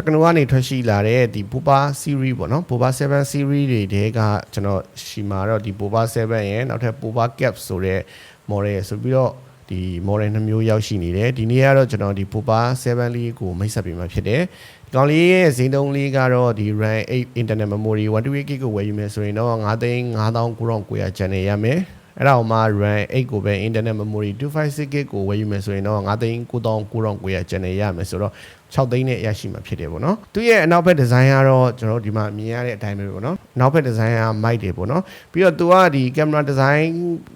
တက္ကနိုကနေထွက်ရှိလာတဲ့ဒီ Boba series ပေါ့နော် Boba 7 series တွေတဲကကျွန်တော်ရှိမှာတော့ဒီ Boba 7ရဲ့နောက်ထပ် Boba Cap ဆိုတဲ့ model ဆိုပြီးတော့ဒီ model နှမျိုးရောက်ရှိနေတယ်ဒီနေ့ကတော့ကျွန်တော်ဒီ Boba 7လေးကိုမိတ်ဆက်ပေးမှာဖြစ်တယ်ဒီကောင်လေးရဲ့ဈေးနှုန်းလေးကတော့ဒီ RAM 8 internal memory 128GB ကိုဝယ်ယူမယ်ဆိုရင်တော့9သိန်း9900ကျန်နေရမယ် အဲ့ဒါအောင်မှ RAM 8ကိုပဲ internal memory 256GB ကိုဝယ်ယူမယ်ဆိုရင်တော့9သိန်း9900ကျန်နေရမယ်ဆိုတော့6သိန်းနဲ့ရရှိမှာဖြစ်တယ်ပေါ့နော်သူရဲ့အနောက်ဘက်ဒီဇိုင်းကတော့ကျွန်တော်တို့ဒီမှာမြင်ရတဲ့အတိုင်းပဲပေါ့နော်နောက်ဘက်ဒီဇိုင်းကမိုက်တယ်ပေါ့နော်ပြီးတော့သူကဒီကင်မရာဒီဇိုင်း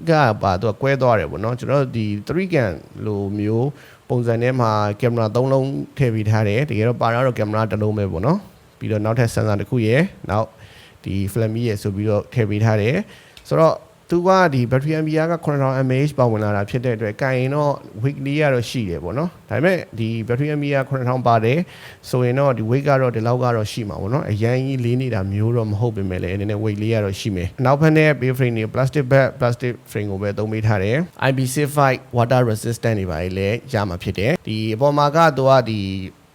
ကပါသူကကွဲသွားတယ်ပေါ့နော်ကျွန်တော်တို့ဒီ3 can လိုမျိုးပုံစံထဲမှာကင်မရာ3လုံးထည့်ပြီးထားတယ်တကယ်တော့ပါတော့ကင်မရာတစ်လုံးပဲပေါ့နော်ပြီးတော့နောက်ထပ် sensor တစ်ခုရယ်နောက်ဒီ flamme ရယ်ဆိုပြီးတော့ထည့်ပေးထားတယ်ဆိုတော့ သူကဒီ battery ampere က9000 mAh ပါဝင်လာတာဖြစ်တဲ့အတွက်ကင်ရင်တော့ weekly ကတော့ရှိတယ်ပေါ့နော်ဒါပေမဲ့ဒီ battery ampere 9000ပါတယ်ဆိုရင်တော့ဒီ weight ကတော့ဒီလောက်ကတော့ရှိမှာပေါ့နော်အရင်ကြီးလေးနေတာမျိုးတော့မဟုတ်ပေမဲ့လည်းအနေနဲ့ weight လေးကတော့ရှိမယ်နောက်ဖက်နဲ့ base frame တွေ plastic bag plastic frame ကိုပဲသုံးပေးထားတယ် IP65 water resistant တွေပါလေလည်းရမှာဖြစ်တယ်ဒီအပေါ်မှာကတော့ဒီ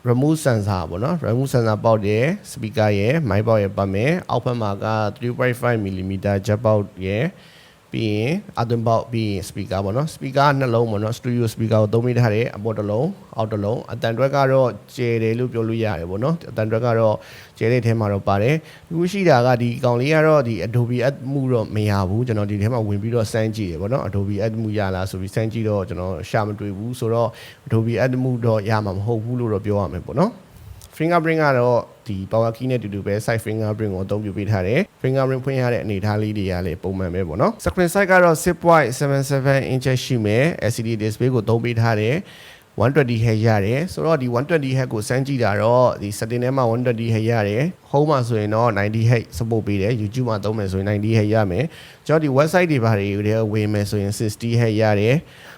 remove sensor ပေါ့နော် remove sensor ပေါက်တယ် speaker ရယ် mic ပေါက်ရယ်ပတ်မယ်အောက်ဖက်မှာက3.5 mm jack ပေါက်ရယ် ပြီးရင်အသွင်ပေါက်ပြီးရင် speaker ပေါ့နော် speaker ကနှလုံးပေါ့နော် studio speaker ကိုသုံးမိထားတယ်အပေါ်တစ်လုံးအောက်တစ်လုံးအတန်တွက်ကတော့ကျယ်တယ်လို့ပြောလို့ရတယ်ပေါ့နော်အတန်တွက်ကတော့ကျယ်တဲ့ထဲမှာတော့ပါတယ်အခုရှိတာကဒီကောင်လေးကတော့ဒီ Adobe Atmos တော့မရဘူးကျွန်တော်ဒီထဲမှာဝင်ပြီးတော့စမ်းကြည့်တယ်ပေါ့နော် Adobe Atmos ရလားဆိုပြီးစမ်းကြည့်တော့ကျွန်တော်ရှာမတွေ့ဘူးဆိုတော့ Adobe Atmos တော့ရမှာမဟုတ်ဘူးလို့တော့ပြောရမယ်ပေါ့နော် fingerprint ကတော့ဒီ power key နဲ့တူတူပဲ side fingerprint ကိုအသုံးပြုပေးထားတယ် fingerprint ဖွင့်ရတဲ့အနေအထားလေးတွေကလည်းပုံမှန်ပဲပေါ့နော် screen size ကတော့6.77 inch ရှိမယ် LCD display ကိုသုံးပေးထားတယ်120 Hz ရတယ်ဆိုတော့ဒီ120 Hz ကိုစမ်းကြည့်တာတော့ဒီ setting ထဲမှာ120 Hz ရတယ် home မှာဆိုရင်တော့90 Hz support ပေးတယ် YouTube မှာသုံးမယ်ဆိုရင်90 Hz ရမယ်ကျွန်တော်ဒီ website တွေဘာတွေဝင်မယ်ဆိုရင်60 Hz ရတယ်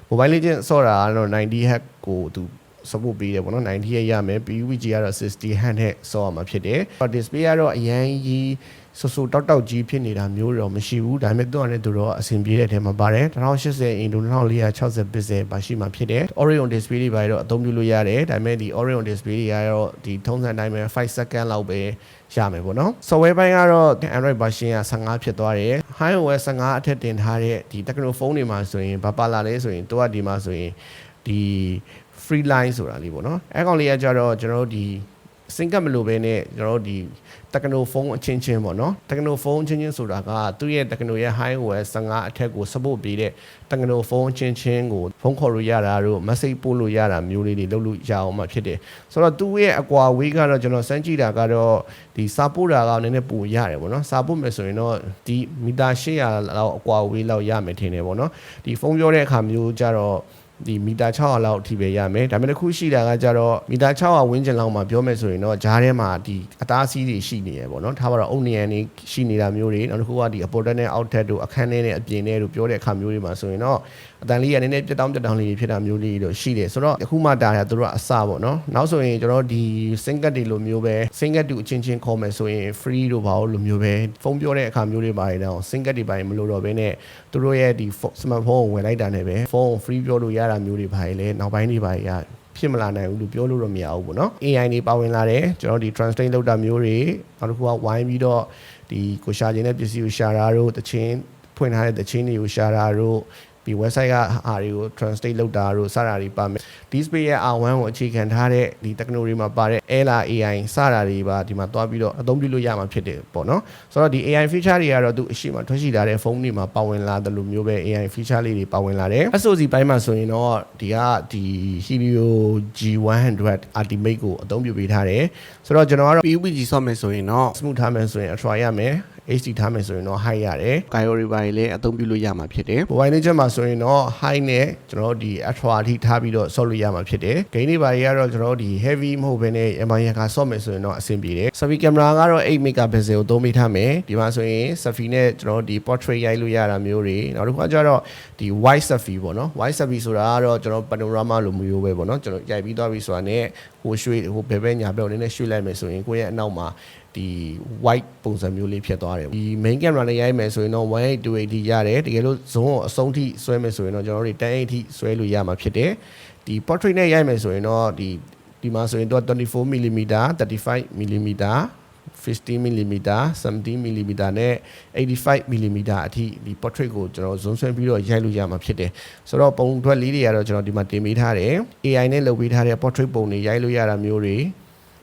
mobile legend ဆော့တာကတော့90 Hz ကိုသူ support ပေးတယ်ပေါ့နော်90ရရမယ် PUBG ကတော့60 hand နဲ့ဆော့ရမှာဖြစ်တယ် display ကတော့အရင်ကြီးဆူဆူတောက်တောက်ကြီးဖြစ်နေတာမျိုးတော့မရှိဘူးဒါပေမဲ့သူကလည်းသူတော့အဆင်ပြေတဲ့ထဲမှာပါတယ်1080 into 2460 pixel ပါရှိမှာဖြစ်တယ် Orion display တွေပါတော့အသုံးပြုလို့ရတယ်ဒါပေမဲ့ဒီ Orion display တွေကတော့ဒီထုံးစံတိုင်းပဲ5 second လောက်ပဲရမယ်ပေါ့နော် software ဘိုင်းကတော့ Android version က15ဖြစ်သွားတယ် iOS 15အထက်တင်ထားတဲ့ဒီ Techno phone တွေမှာဆိုရင်ဘာပါလာလဲဆိုရင်သူကဒီမှာဆိုရင်ဒီ free line ဆိုတာလေးပေါ့နော်အဲကောင်လေးကကြတော့ကျွန်တော်တို့ဒီစင်ကပ်မလို့ပဲနဲ့ကျွန်တော်တို့ဒီတက္ကနိုဖုန်းအချင်းချင်းပေါ့နော်တက္ကနိုဖုန်းအချင်းချင်းဆိုတာကသူ့ရဲ့တက္ကနိုရဲ့ high-OS 15အထက်ကို support ပေးတဲ့တက္ကနိုဖုန်းအချင်းချင်းကိုဖုန်းခေါ်လို့ရတာတို့ message ပို့လို့ရတာမျိုးလေးတွေလုပ်လို့ရအောင်မှဖြစ်တယ်ဆိုတော့သူ့ရဲ့အကွာဝေးကတော့ကျွန်တော်စမ်းကြည့်တာကတော့ဒီစာပို့တာကနည်းနည်းပိုရတယ်ပေါ့နော်စာပို့မယ်ဆိုရင်တော့ဒီမီတာ800လောက်အကွာဝေးလောက်ရမယ်ထင်တယ်ပေါ့နော်ဒီဖုန်းပြောတဲ့အခါမျိုးကြတော့ ဒီမီတာ600လောက်အထိပဲရမယ်ဒါပေမဲ့တစ်ခုရှိတာကကြတော့မီတာ600ဝန်းကျင်လောက်မှာပြောမယ်ဆိုရင်တော့ဂျားထဲမှာဒီအသားစီးတွေရှိနေရပေါ့နော်ထားပါတော့အုတ်နေရန်နေရှိနေတာမျိုးတွေနောက်တစ်ခုကဒီအပေါ်တက်နဲ့အောက်ထက်တို့အခန်းထဲနဲ့အပြင်ထဲတို့ပြောတဲ့အခါမျိုးတွေမှာဆိုရင်တော့ အတန်လေးရနည်းနည်းပြတ်တောင်းပြတ်တောင်းလေးတွေဖြစ်တာမျိုးလေးတို့ရှိတယ်ဆိုတော့အခုမှတာရသူတို့ကအစပေါ့နော်နောက်ဆိုရင်ကျွန်တော်ဒီ single တွေလိုမျိုးပဲ single တူအချင်းချင်းခေါ်မယ်ဆိုရင် free တို့ဘာလို့လိုမျိုးပဲဖုန်းပြောတဲ့အခါမျိုးတွေပါတယ်တော့ single တွေပါတယ်မလို့တော့ဘဲနဲ့သူတို့ရဲ့ဒီ smartphone ကိုဝယ်လိုက်တာနဲ့ပဲဖုန်း free ပြောလို့ရတာမျိုးတွေပါတယ်လေနောက်ပိုင်းတွေပါတယ်ရဖြစ်မလာနိုင်ဘူးလို့ပြောလို့တော့မရဘူးပေါ့နော် AI တွေပါဝင်လာတယ်ကျွန်တော်ဒီ translate လုပ်တာမျိုးတွေနောက်တစ်ခုကဝိုင်းပြီးတော့ဒီကိုရှာခြင်းတဲ့ပစ္စည်းကိုရှာတာတို့တချင်းဖွင့်ထားတဲ့တချင်းတွေကိုရှာတာတို့ ဒီ website ကဟာတွေကို translate လုပ်တာတို့စတာတွေပါမယ် display ရဲ့ R1 ကိုအခြေခံထားတဲ့ဒီ technology မှာပါတဲ့ Ella AI စတာတွေပါဒီမှာတွားပြီးတော့အသုံးပြုလို့ရမှာဖြစ်တယ်ပေါ့နော်ဆိုတော့ဒီ AI feature တွေကတော့သူအရှိမထွက်ရှိလာတဲ့ဖုန်းတွေမှာပါဝင်လာတယ်လို့မျိုးပဲ AI feature လေးတွေပါဝင်လာတယ် SoC ဘိုင်းမှာဆိုရင်တော့ဒီကဒီ Helio G100 Ultimate ကိုအသုံးပြုပေးထားတယ်ဆိုတော့ကျွန်တော်ကတော့ PUBG ဆော့မယ်ဆိုရင်တော့ smooth ထားမယ်ဆိုရင် ultra ရမယ် HD ထားမယ်ဆိုရင်တော့ high ရတယ်။ Gyro တွေလည်းအသုံးပြုလို့ရမှာဖြစ်တယ်။ mobile legend မှာဆိုရင်တော့ high နဲ့ကျွန်တော်တို့ဒီ ultra အထိထားပြီးတော့ဆော့လို့ရမှာဖြစ်တယ်။ gain တွေပါတွေကတော့ကျွန်တော်တို့ဒီ heavy မဟုတ်ဘဲနဲ့ MI ကဆော့မယ်ဆိုရင်တော့အဆင်ပြေတယ်။ selfie camera ကတော့8 megapixel ကိုသုံးမိထားမယ်။ဒီမှာဆိုရင် selfie နဲ့ကျွန်တော်တို့ဒီ portrait ရိုက်လို့ရတာမျိုးတွေနောက်တစ်ခါကျတော့ဒီ wide selfie ပေါ့နော် wide selfie ဆိုတာကတော့ကျွန်တော် panorama လိုမျိုးပဲပေါ့နော်ကျွန်တော်ရိုက်ပြီးသွားပြီဆိုတာနဲ့ဟိုရွှေ့ဟိုဘယ်ဘက်ညာဘက်ကိုနည်းနည်းရွှေ့လိုက်မယ်ဆိုရင်ကိုယ့်ရဲ့အနောက်မှာ ဒီ white ပုံစံမျိုးလေးဖြစ်သွားတယ်ဒီ main camera နဲ့ရိုက်မယ်ဆိုရင်တော့1.8 280ရတယ်တကယ်လို့ zoom ကိုအဆုံးထိဆွဲမယ်ဆိုရင်တော့ကျွန်တော်တို့1080ထိဆွဲလို့ရမှာဖြစ်တယ်ဒီ portrait နဲ့ရိုက်မယ်ဆိုရင်တော့ဒီဒီမှာဆိုရင်သူက 24mm 35mm 50mm 70mm နဲ့ 85mm အထိဒီ portrait ကိုကျွန်တော် zoom ဆွဲပြီးတော့ရိုက်လို့ရမှာဖြစ်တယ်ဆိုတော့ပုံထွက်လေးတွေကတော့ကျွန်တော်ဒီမှာတင်ပေးထားတယ် AI နဲ့လုပ်ပေးထားတဲ့ portrait ပုံတွေရိုက်လို့ရတာမျိုးတွေ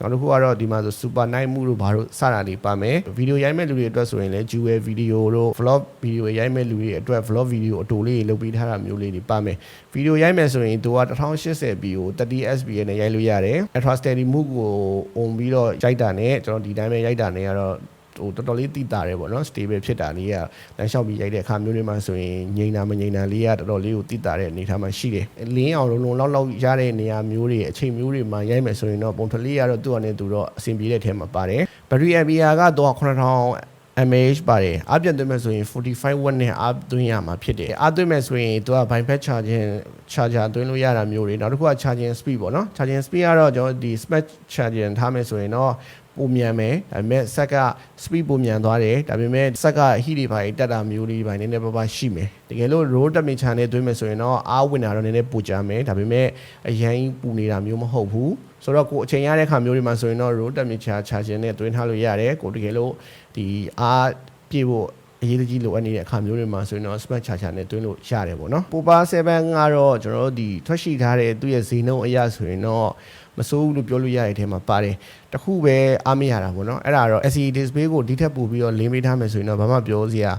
နောက်တစ်ခုကတော့ဒီမှာဆို super night mood တို့ဘာလို့စတာတွေပါမယ်ဗီဒီယိုရိုက်မဲ့လူတွေအတွက်ဆိုရင်လည်း jewel video တို့ vlog video ရိုက်မဲ့လူတွေအတွက် vlog video အတူလေးတွေလုပ်ပေးထားတာမျိုးလေးတွေပါမယ်ဗီဒီယိုရိုက်မဲ့ဆိုရင်သူက 1080p ကို 30sp နဲ့ရိုက်လို့ရတယ် ultra steady move ကို on ပြီးတော့ရိုက်တာနဲ့ကျွန်တော်ဒီတိုင်းပဲရိုက်တာနဲ့ကတော့ ဟိုတော်တော်လေးတိတာတယ်ပေါ့နော် stable ဖြစ်တာလေးကလမ်းလျှောက်ပြီးရိုက်တဲ့အခါမျိုးတွေမှာဆိုရင်ငိမ့်တာမငိမ့်တာလေးကတော်တော်လေးကိုတိတာတဲ့အနေအထားမှာရှိတယ်လင်းအောင်လုံးလုံးလောက်လောက်ရတဲ့နေရာမျိုးတွေအချိန်မျိုးတွေမှာရိုက်မယ်ဆိုရင်တော့ပုံထလေးကတော့သူ့အနေနဲ့သူတော့အဆင်ပြေတဲ့ထဲမှာပါတယ် battery ampere ကတော့9000 mAh ပါတယ်အပြတ်သွင်းမဲ့ဆိုရင်45 watt နဲ့အသွင်းရမှာဖြစ်တယ်အသွင်းမဲ့ဆိုရင်သူက bypass charging charger သွင်းလို့ရတာမျိုးတွေနောက်တစ်ခုက charging speed ပေါ့နော် charging speed ကတော့ကျွန်တော်ဒီ smart charging ထားမယ်ဆိုရင်တော့ ပုံမြန်မယ်ဒါပေမဲ့ဆက်က speed ပုံမြန်သွားတယ်ဒါပေမဲ့ဆက်က heat တွေပါတက်တာမျိုးလေးတွေပါနည်းနည်းပါးပါးရှိမယ်တကယ်လို့ roll temperature နဲ့သွင်းမယ်ဆိုရင်တော့အားဝင်တာတော့နည်းနည်းပူကြမယ်ဒါပေမဲ့အရင်ပူနေတာမျိုးမဟုတ်ဘူးဆိုတော့ကိုအချိန်ရတဲ့ခါမျိုးတွေမှာဆိုရင်တော့ roll temperature charging နဲ့သွင်းထားလို့ရတယ်ကိုတကယ်လို့ဒီအားပြည့်ဖို့အရေးကြီးလိုအပ်နေတဲ့အခါမျိုးတွေမှာဆိုရင်တော့ smart charger နဲ့တွင်းလို့ရတယ်ပေါ့နော်။ Popa 7ကတော့ကျွန်တော်တို့ဒီထွက်ရှိထားတဲ့သူ့ရဲ့ဈေးနှုန်းအရဆိုရင်တော့ မစိုးဘူးလို့ပြောလို့ရတဲ့အထဲမှာပါတယ်။တခုပဲအားမရတာပေါ့နော်။အဲ့ဒါတော့ LCD display ကိုဒီထက်ပိုပြီးတော့လင်းပေးထားမယ်ဆိုရင်တော့ဘာမှပြောစရာ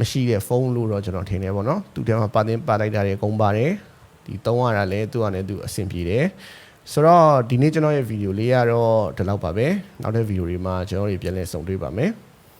မရှိတဲ့ဖုန်းလို့တော့ကျွန်တော်ထင်တယ်ပေါ့နော်။သူ့ထဲမှာပါတင်ပါလိုက်တာတွေအကုန်ပါတယ်။ဒီသုံးရတာလည်းသူ့အနေနဲ့သူအဆင်ပြေတယ်။ဆိုတော့ဒီနေ့ကျွန်တော်ရဲ့ဗီဒီယိုလေးကတော့ဒီလောက်ပါပဲ။နောက်တဲ့ဗီဒီယိုတွေမှာကျွန်တော်တို့ပြန်လည်ဆုံတွေ့ပါမယ်။